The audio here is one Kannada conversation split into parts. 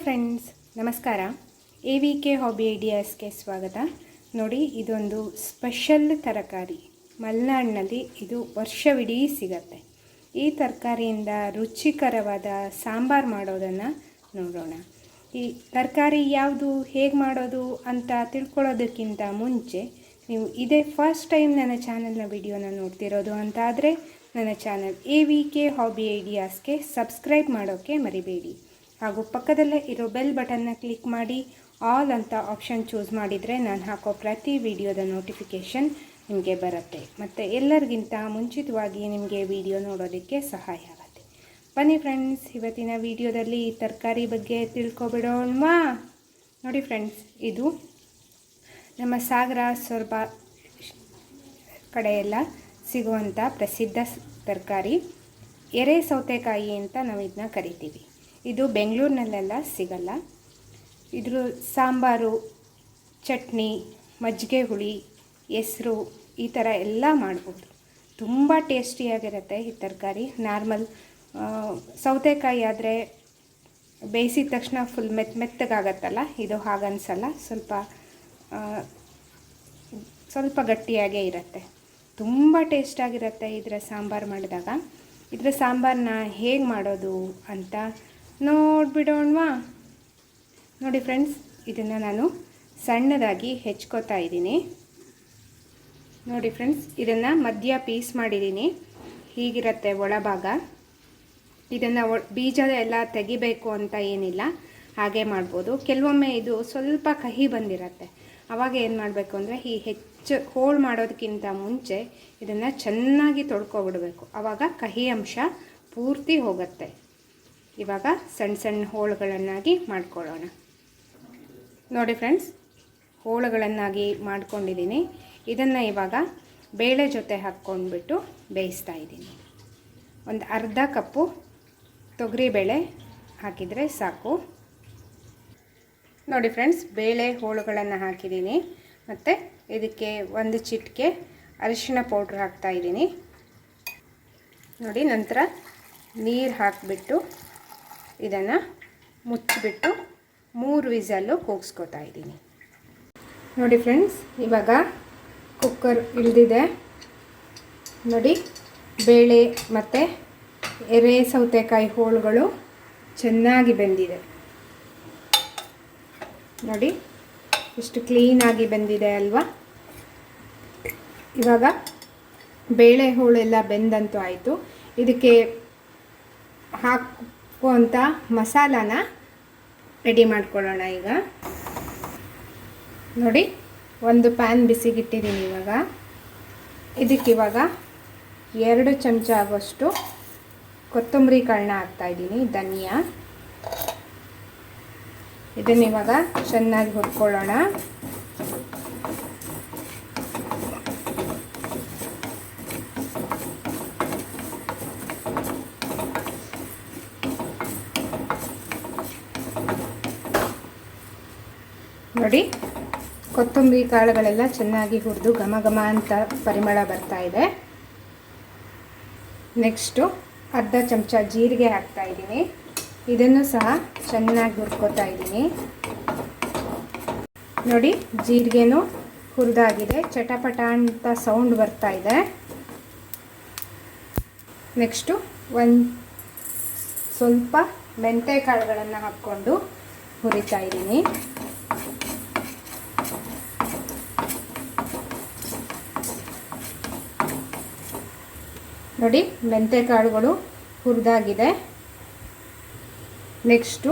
ಫ್ರೆಂಡ್ಸ್ ನಮಸ್ಕಾರ. ಎ ವಿ ಕೆ ಹಾಬಿ ಐಡಿಯಾಸ್ಗೆ ಸ್ವಾಗತ. ನೋಡಿ, ಇದೊಂದು ಸ್ಪೆಷಲ್ ತರಕಾರಿ. ಮಲೆನಾಡಿನಲ್ಲಿ ಇದು ವರ್ಷವಿಡೀ ಸಿಗತ್ತೆ. ಈ ತರಕಾರಿಯಿಂದ ರುಚಿಕರವಾದ ಸಾಂಬಾರು ಮಾಡೋದನ್ನು ನೋಡೋಣ. ಈ ತರಕಾರಿ ಯಾವುದು, ಹೇಗೆ ಮಾಡೋದು ಅಂತ ತಿಳ್ಕೊಳ್ಳೋದಕ್ಕಿಂತ ಮುಂಚೆ ನೀವು ಇದೇ ಫಸ್ಟ್ ಟೈಮ್ ನನ್ನ ಚಾನಲ್ನ ವಿಡಿಯೋನ ನೋಡ್ತಿರೋದು ಅಂತ ಆದರೆ ನನ್ನ channel A V K hobby ಐಡಿಯಾಸ್ಗೆ subscribe ಮಾಡೋಕ್ಕೆ ಮರಿಬೇಡಿ. ಹಾಗೂ ಪಕ್ಕದಲ್ಲೇ ಇರೋ ಬೆಲ್ ಬಟನ್ನ ಕ್ಲಿಕ್ ಮಾಡಿ ಆಲ್ ಅಂತ ಆಪ್ಷನ್ ಚೂಸ್ ಮಾಡಿದರೆ ನಾನು ಹಾಕೋ ಪ್ರತಿ ವಿಡಿಯೋದ ನೋಟಿಫಿಕೇಷನ್ ನಿಮಗೆ ಬರುತ್ತೆ. ಮತ್ತು ಎಲ್ಲರಿಗಿಂತ ಮುಂಚಿತವಾಗಿ ನಿಮಗೆ ವಿಡಿಯೋ ನೋಡೋದಕ್ಕೆ ಸಹಾಯ ಆಗುತ್ತೆ. ಬನ್ನಿ ಫ್ರೆಂಡ್ಸ್ ಇವತ್ತಿನ ವಿಡಿಯೋದಲ್ಲಿ ತರಕಾರಿ ಬಗ್ಗೆ ತಿಳ್ಕೊಬಿಡೋಣವಾ? ನೋಡಿ ಫ್ರೆಂಡ್ಸ್ ಇದು ನಮ್ಮ ಸಾಗರ ಸೊರಬ ಕಡೆಯೆಲ್ಲ ಸಿಗುವಂಥ ಪ್ರಸಿದ್ಧ ತರಕಾರಿ ಎರೆ ಸೌತೆಕಾಯಿ ಅಂತ ನಾವು ಇದನ್ನ ಕರಿತೀವಿ. ಇದು ಬೆಂಗಳೂರಿನಲ್ಲೆಲ್ಲ ಸಿಗಲ್ಲ. ಇದ್ರ ಸಾಂಬಾರು, ಚಟ್ನಿ, ಮಜ್ಜಿಗೆ ಹುಳಿ, ಹೆಸರು ಈ ಥರ ಎಲ್ಲ ಮಾಡ್ಬೋದು. ತುಂಬ ಟೇಸ್ಟಿಯಾಗಿರುತ್ತೆ ಈ ತರಕಾರಿ. ನಾರ್ಮಲ್ ಸೌತೆಕಾಯಿ ಆದರೆ ಬೇಯಿಸಿದ ತಕ್ಷಣ ಫುಲ್ ಮೆತ್ ಮೆತ್ತಗಾಗತ್ತಲ್ಲ, ಇದು ಹಾಗನ್ಸಲ್ಲ. ಸ್ವಲ್ಪ ಸ್ವಲ್ಪ ಗಟ್ಟಿಯಾಗೇ ಇರುತ್ತೆ. ತುಂಬ ಟೇಸ್ಟಾಗಿರುತ್ತೆ ಇದರ ಸಾಂಬಾರು ಮಾಡಿದಾಗ. ಇದರ ಸಾಂಬಾರನ್ನ ಹೇಗೆ ಮಾಡೋದು ಅಂತ ನೋಡಿಬಿಡೋಣವಾ? ನೋಡಿ ಫ್ರೆಂಡ್ಸ್, ಇದನ್ನು ನಾನು ಸಣ್ಣದಾಗಿ ಹೆಚ್ಕೋತಾ ಇದ್ದೀನಿ. ನೋಡಿ ಫ್ರೆಂಡ್ಸ್, ಇದನ್ನು ಮಧ್ಯ ಪೀಸ್ ಮಾಡಿದ್ದೀನಿ. ಹೀಗಿರುತ್ತೆ ಒಳಭಾಗ. ಇದನ್ನು ಬೀಜ ಎಲ್ಲ ತೆಗಿಬೇಕು ಅಂತ ಏನಿಲ್ಲ, ಹಾಗೆ ಮಾಡ್ಬೋದು. ಕೆಲವೊಮ್ಮೆ ಇದು ಸ್ವಲ್ಪ ಕಹಿ ಬಂದಿರತ್ತೆ. ಆವಾಗ ಏನು ಮಾಡಬೇಕು ಅಂದರೆ, ಈ ಹೆಚ್ಚು ಹೋಳು ಮಾಡೋದಕ್ಕಿಂತ ಮುಂಚೆ ಇದನ್ನು ಚೆನ್ನಾಗಿ ತೊಳ್ಕೊಬಿಡಬೇಕು. ಆವಾಗ ಕಹಿ ಅಂಶ ಪೂರ್ತಿ ಹೋಗುತ್ತೆ. ಇವಾಗ ಸಣ್ಣ ಸಣ್ಣ ಹೋಳುಗಳನ್ನಾಗಿ ಮಾಡ್ಕೊಳ್ಳೋಣ. ನೋಡಿ ಫ್ರೆಂಡ್ಸ್, ಹೋಳುಗಳನ್ನಾಗಿ ಮಾಡ್ಕೊಂಡಿದ್ದೀನಿ. ಇದನ್ನು ಇವಾಗ ಬೇಳೆ ಜೊತೆ ಹಾಕ್ಕೊಂಡ್ಬಿಟ್ಟು ಬೇಯಿಸ್ತಾ ಇದ್ದೀನಿ. ಒಂದು ಅರ್ಧ ಕಪ್ಪು ತೊಗರಿಬೇಳೆ ಹಾಕಿದರೆ ಸಾಕು. ನೋಡಿ ಫ್ರೆಂಡ್ಸ್, ಬೇಳೆ ಹೋಳುಗಳನ್ನು ಹಾಕಿದ್ದೀನಿ. ಮತ್ತು ಇದಕ್ಕೆ ಒಂದು ಚಿಟಿಕೆ ಅರಿಶಿಣ ಪೌಡ್ರ್ ಹಾಕ್ತಾ ಇದ್ದೀನಿ. ನೋಡಿ, ನಂತರ ನೀರು ಹಾಕಿಬಿಟ್ಟು ಇದನ್ನು ಮುಚ್ಚಿಬಿಟ್ಟು ಮೂರು ವಿಸಲ್ಲು ಕೂಗಿಸ್ಕೊತಾ ಇದ್ದೀನಿ. ನೋಡಿ ಫ್ರೆಂಡ್ಸ್, ಇವಾಗ ಕುಕ್ಕರ್ ಇಳಿದಿದೆ. ನೋಡಿ, ಬೇಳೆ ಮತ್ತು ಎರೆ ಸೌತೆಕಾಯಿ ಹೋಳುಗಳು ಚೆನ್ನಾಗಿ ಬೆಂದಿದೆ. ನೋಡಿ ಇಷ್ಟು ಕ್ಲೀನಾಗಿ ಬೆಂದಿದೆ ಅಲ್ವಾ? ಇವಾಗ ಬೇಳೆ ಹೋಳೆಲ್ಲ ಬೆಂದಂತೂ ಆಯಿತು. ಇದಕ್ಕೆ ಹಾಕುವಂಥ ಮಸಾಲಾನ ರೆಡಿ ಮಾಡ್ಕೊಳ್ಳೋಣ ಈಗ. ನೋಡಿ, ಒಂದು ಪ್ಯಾನ್ ಬಿಸಿಗಿಟ್ಟಿದ್ದೀನಿ ಇವಾಗ. ಇದಕ್ಕಿವಾಗ ಎರಡು ಚಮಚ ಆಗುವಷ್ಟು ಕೊತ್ತಂಬರಿ ಕಾಳನ್ನ ಹಾಕ್ತಾಯಿದ್ದೀನಿ ಧನಿಯಾ. ಇದನ್ನಿವಾಗ ಚೆನ್ನಾಗಿ ಹುರ್ಕೊಳ್ಳೋಣ. ನೋಡಿ. ಕೊತ್ತಂಬರಿ ಕಾಳುಗಳೆಲ್ಲ ಚೆನ್ನಾಗಿ ಹುರಿದು ಘಮ ಘಮ ಅಂತ ಪರಿಮಳ ಬರ್ತಾ ಇದೆ. ನೆಕ್ಸ್ಟು ಅರ್ಧ ಚಮಚ ಜೀರಿಗೆ ಹಾಕ್ತಾ ಇದ್ದೀನಿ. ಇದನ್ನು ಸಹ ಚೆನ್ನಾಗಿ ಹುರ್ಕೋತಾ ಇದ್ದೀನಿ. ನೋಡಿ, ಜೀರಿಗೆನೂ ಹುರಿದಾಗಿದೆ. ಚಟಪಟ ಅಂತ ಸೌಂಡ್ ಬರ್ತಾ ಇದೆ. ನೆಕ್ಸ್ಟು ಒಂದು ಸ್ವಲ್ಪ ಮೆಂತೆ ಕಾಳುಗಳನ್ನು ಹಾಕ್ಕೊಂಡು ಹುರಿತಾ ಇದ್ದೀನಿ. ನೋಡಿ, ಮೆಂತೆ ಕಾಳುಗಳು ಹುರಿದಾಗಿದೆ. ನೆಕ್ಸ್ಟು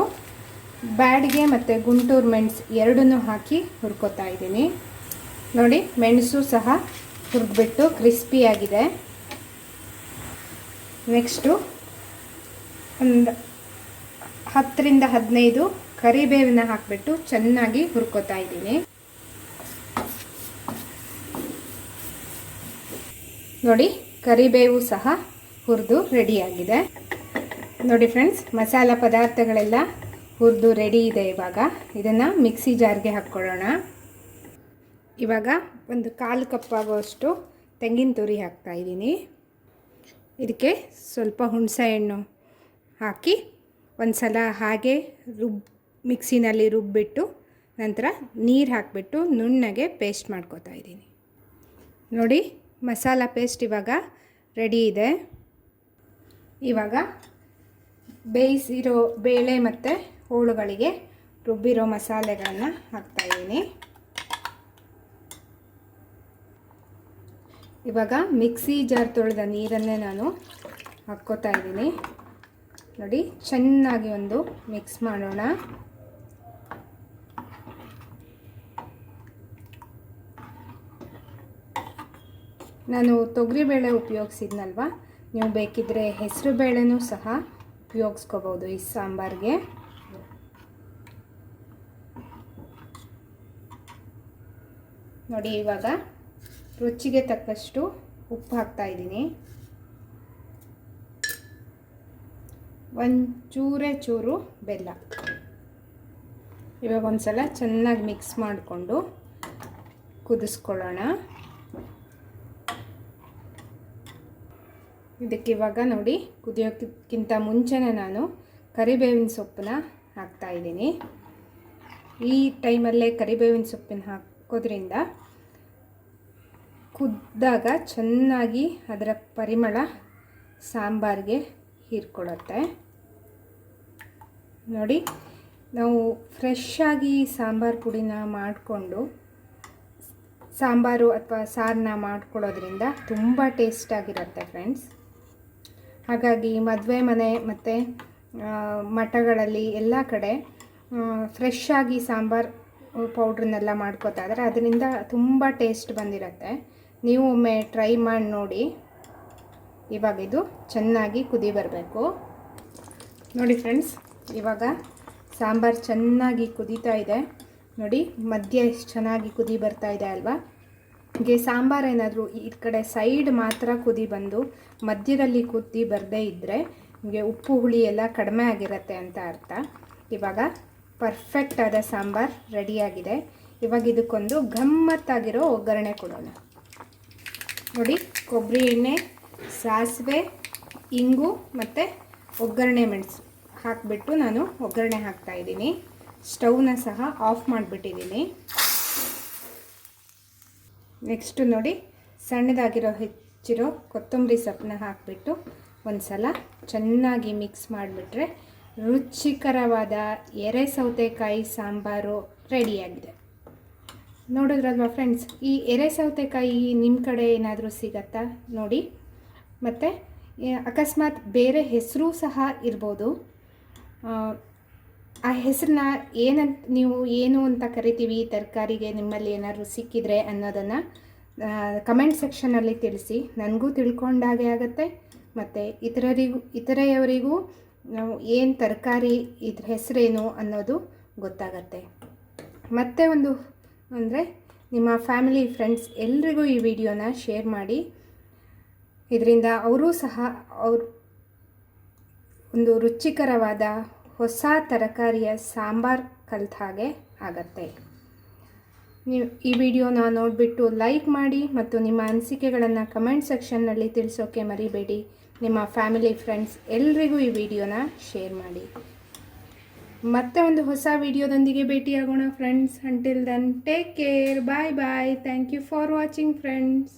ಬ್ಯಾಡಿಗೆ ಮತ್ತು ಗುಂಟೂರು ಮೆಣಸು ಎರಡನ್ನೂ ಹಾಕಿ ಹುರ್ಕೋತಾ ಇದ್ದೀನಿ. ನೋಡಿ, ಮೆಣಸು ಸಹ ಹುರಿದ್ಬಿಟ್ಟು ಕ್ರಿಸ್ಪಿಯಾಗಿದೆ ನೆಕ್ಸ್ಟು ಒಂದು ಹತ್ತರಿಂದ ಹದಿನೈದು ಕರಿಬೇವನ್ನ ಹಾಕಿಬಿಟ್ಟು ಚೆನ್ನಾಗಿ ಹುರ್ಕೋತಾ ಇದ್ದೀನಿ. ನೋಡಿ ಕರಿಬೇವು ಸಹ ಹುರಿದು ರೆಡಿಯಾಗಿದೆ. ನೋಡಿ ಫ್ರೆಂಡ್ಸ್, ಮಸಾಲ ಪದಾರ್ಥಗಳೆಲ್ಲ ಹುರಿದು ರೆಡಿ ಇದೆ ಇವಾಗ. ಇದನ್ನು ಮಿಕ್ಸಿ ಜಾರ್ಗೆ ಹಾಕ್ಕೊಳ್ಳೋಣ. ಇವಾಗ ಒಂದು ಕಾಲು ಕಪ್ಪಾಗುವಷ್ಟು ತೆಂಗಿನ ತುರಿ ಹಾಕ್ತಾ ಇದ್ದೀನಿ. ಇದಕ್ಕೆ ಸ್ವಲ್ಪ ಹುಣಸೆಹಣ್ಣು ಹಾಕಿ ಒಂದು ಸಲ ಹಾಗೆ ರುಬ್, ಮಿಕ್ಸಿನಲ್ಲಿ ರುಬ್ಬಿಟ್ಟು ನಂತರ ನೀರು ಹಾಕಿಬಿಟ್ಟು ನುಣ್ಣಗೆ ಪೇಸ್ಟ್ ಮಾಡ್ಕೋತಾ ಇದ್ದೀನಿ. ನೋಡಿ ಮಸಾಲ ಪೇಸ್ಟ್ ಇವಾಗ ರೆಡಿ ಇದೆ. ಇವಾಗ ಬೇಯಿಸಿರೋ ಬೇಳೆ ಮತ್ತು ಹೋಳುಗಳಿಗೆ ರುಬ್ಬಿರೋ ಮಸಾಲೆಗಳನ್ನು ಹಾಕ್ತಾಯಿದ್ದೀನಿ ಇವಾಗ ಮಿಕ್ಸಿ ಜಾರ್ ತೊಳೆದ ನೀರನ್ನೇ ನಾನು ಹಾಕ್ಕೋತಾ ಇದ್ದೀನಿ. ನೋಡಿ, ಚೆನ್ನಾಗಿ ಒಂದು ಮಿಕ್ಸ್ ಮಾಡೋಣ. ನಾನು ತೊಗರಿಬೇಳೆ ಉಪಯೋಗಿಸಿದ್ನಲ್ವ? ನೀವು ಬೇಕಿದ್ದರೆ ಹೆಸರು ಬೇಳೆನೂ ಸಹ ಉಪಯೋಗಿಸ್ಕೋಬೋದು ಈ ಸಾಂಬಾರಿಗೆ. ನೋಡಿ, ಇವಾಗ ರುಚಿಗೆ ತಕ್ಕಷ್ಟು ಉಪ್ಪು ಹಾಕ್ತಾ ಇದ್ದೀನಿ. ಒಂದು ಚೂರೇ ಚೂರು ಬೆಲ್ಲ. ಇವಾಗ ಒಂದು ಸಲ ಚೆನ್ನಾಗಿ ಮಿಕ್ಸ್ ಮಾಡಿಕೊಂಡು ಕುದಿಸ್ಕೊಳ್ಳೋಣ. ಇದಕ್ಕೆ ಇವಾಗ ನೋಡಿ ಕುದಿಯೋಕ್ಕಿಂತ ಮುಂಚೆನೇ ನಾನು ಕರಿಬೇವಿನ ಸೊಪ್ಪನ್ನ ಹಾಕ್ತಾ ಇದ್ದೀನಿ. ಈ ಟೈಮಲ್ಲೇ ಕರಿಬೇವಿನ ಸೊಪ್ಪಿನ ಹಾಕೋದ್ರಿಂದ ಕುದ್ದಾಗ ಚೆನ್ನಾಗಿ ಅದರ ಪರಿಮಳ ಸಾಂಬಾರಿಗೆ ಹೀರ್ಕೊಳ್ಳುತ್ತೆ. ನೋಡಿ, ನಾವು ಫ್ರೆಶ್ ಆಗಿ ಸಾಂಬಾರು ಪುಡಿನ ಮಾಡಿಕೊಂಡು, ಸಾಂಬಾರು ಅಥವಾ ಸಾರನ್ನ ಮಾಡ್ಕೊಳ್ಳೋದ್ರಿಂದ ತುಂಬ ಟೇಸ್ಟಾಗಿರುತ್ತೆ ಫ್ರೆಂಡ್ಸ್ ಹಾಗಾಗಿ ಮದುವೆ ಮನೆ ಮತ್ತು ಮಠಗಳಲ್ಲಿ ಎಲ್ಲ ಕಡೆ ಫ್ರೆಶ್ ಆಗಿ ಸಾಂಬಾರು ಪೌಡ್ರನ್ನೆಲ್ಲ ಮಾಡ್ಕೋತಾ ಇದ್ದಾರೆ ಅದರಿಂದ ತುಂಬ ಟೇಸ್ಟ್ ಬಂದಿರುತ್ತೆ. ನೀವು ಒಮ್ಮೆ ಟ್ರೈ ಮಾಡಿ ನೋಡಿ. ಇವಾಗ ಇದು ಚೆನ್ನಾಗಿ ಕುದಿ ಬರಬೇಕು. ನೋಡಿ ಫ್ರೆಂಡ್ಸ್ ಇವಾಗ ಸಾಂಬಾರು ಚೆನ್ನಾಗಿ ಕುದೀತಾ ಇದೆ. ನೋಡಿ, ಮಧ್ಯ ಎಷ್ಟು ಚೆನ್ನಾಗಿ ಕುದಿ ಬರ್ತಾ ಇದೆ ಅಲ್ವಾ? ಹೀಗೆ ಸಾಂಬಾರು ಏನಾದರೂ ಈ ಕಡೆ ಸೈಡ್ ಮಾತ್ರ ಕುದಿ ಬಂದು ಮಧ್ಯದಲ್ಲಿ ಕುದಿ ಬರದೇ ಇದ್ದರೆ ನಿಮಗೆ ಉಪ್ಪು, ಹುಳಿ ಎಲ್ಲ ಕಡಿಮೆ ಆಗಿರುತ್ತೆ ಅಂತ ಅರ್ಥ. ಇವಾಗ ಪರ್ಫೆಕ್ಟ್ ಆದ ಸಾಂಬಾರು ರೆಡಿಯಾಗಿದೆ ಇವಾಗ ಇದಕ್ಕೊಂದು ಗಮ್ಮತ್ತಾಗಿರೋ ಒಗ್ಗರಣೆ ಕೊಡೋಣ. ನೋಡಿ, ಕೊಬ್ಬರಿ ಎಣ್ಣೆ, ಸಾಸಿವೆ, ಇಂಗು ಮತ್ತು ಒಗ್ಗರಣೆ ಮೆಣಸು ಹಾಕಿಬಿಟ್ಟು ನಾನು ಒಗ್ಗರಣೆ ಹಾಕ್ತಾಯಿದ್ದೀನಿ ಸ್ಟವ್ನ ಸಹ ಆಫ್ ಮಾಡಿಬಿಟ್ಟಿದ್ದೀನಿ. ನೆಕ್ಸ್ಟು ನೋಡಿ, ಸಣ್ಣದಾಗಿರೋ ಹೆಚ್ಚಿರೋ ಕೊತ್ತಂಬರಿ ಸೊಪ್ಪನ್ನ ಹಾಕಿಬಿಟ್ಟು ಒಂದು ಸಲ ಚೆನ್ನಾಗಿ ಮಿಕ್ಸ್ ಮಾಡಿಬಿಟ್ರೆ ರುಚಿಕರವಾದ ಎರೆ ಸೌತೆಕಾಯಿ ಸಾಂಬಾರು ರೆಡಿಯಾಗಿದೆ. ನೋಡಿದ್ರಲ್ವ ಫ್ರೆಂಡ್ಸ್ ಈ ಎರೆ ಸೌತೆಕಾಯಿ ನಿಮ್ಮ ಕಡೆ ಏನಾದರೂ ಸಿಗತ್ತಾ? ನೋಡಿ. ಮತ್ತು ಅಕಸ್ಮಾತ್ ಬೇರೆ ಹೆಸರು ಸಹ ಇರ್ಬೋದು. ಆ ಹೆಸರನ್ನ ಏನಂತ ನೀವು ಏನು ಅಂತ ಕರಿತೀವಿ ತರಕಾರಿಗೆ ನಿಮ್ಮಲ್ಲಿ ಏನಾದರೂ ಸಿಕ್ಕಿದ್ರೆ ಅನ್ನೋದನ್ನು ಕಮೆಂಟ್ ಸೆಕ್ಷನಲ್ಲಿ ತಿಳಿಸಿ. ನನಗೂ ತಿಳ್ಕೊಂಡಾಗೆ ಆಗುತ್ತೆ. ಮತ್ತು ಇತರರಿಗೂ, ಇತರೆಯವರಿಗೂ ನಾವು ಏನು ತರಕಾರಿ ಇದ್ರ ಹೆಸರೇನು ಅನ್ನೋದು ಗೊತ್ತಾಗತ್ತೆ. ಮತ್ತೆ ಒಂದು, ಅಂದರೆ ನಿಮ್ಮ ಫ್ಯಾಮಿಲಿ ಫ್ರೆಂಡ್ಸ್ ಎಲ್ರಿಗೂ ಈ ವಿಡಿಯೋನ ಶೇರ್ ಮಾಡಿ. ಇದರಿಂದ ಅವರೂ ಸಹ ಅವ್ರ ಒಂದು ರುಚಿಕರವಾದ ಹೊಸ ತರಕಾರಿಯ ಸಾಂಬಾರ್ ಕಲಿತ ಹಾಗೆ ಆಗತ್ತೆ. ನೀವು ಈ ವಿಡಿಯೋನ ನೋಡಿಬಿಟ್ಟು ಲೈಕ್ ಮಾಡಿ ಮತ್ತು ನಿಮ್ಮ ಅನಿಸಿಕೆಗಳನ್ನು ಕಮೆಂಟ್ ಸೆಕ್ಷನ್ನಲ್ಲಿ ತಿಳಿಸೋಕೆ ಮರಿಬೇಡಿ. ನಿಮ್ಮ ಫ್ಯಾಮಿಲಿ, ಫ್ರೆಂಡ್ಸ್ ಎಲ್ರಿಗೂ ಈ ವಿಡಿಯೋನ ಶೇರ್ ಮಾಡಿ. ಮತ್ತೆ ಒಂದು ಹೊಸ ವಿಡಿಯೋದೊಂದಿಗೆ ಭೇಟಿಯಾಗೋಣ, friends. Until then take care bye bye thank you for watching friends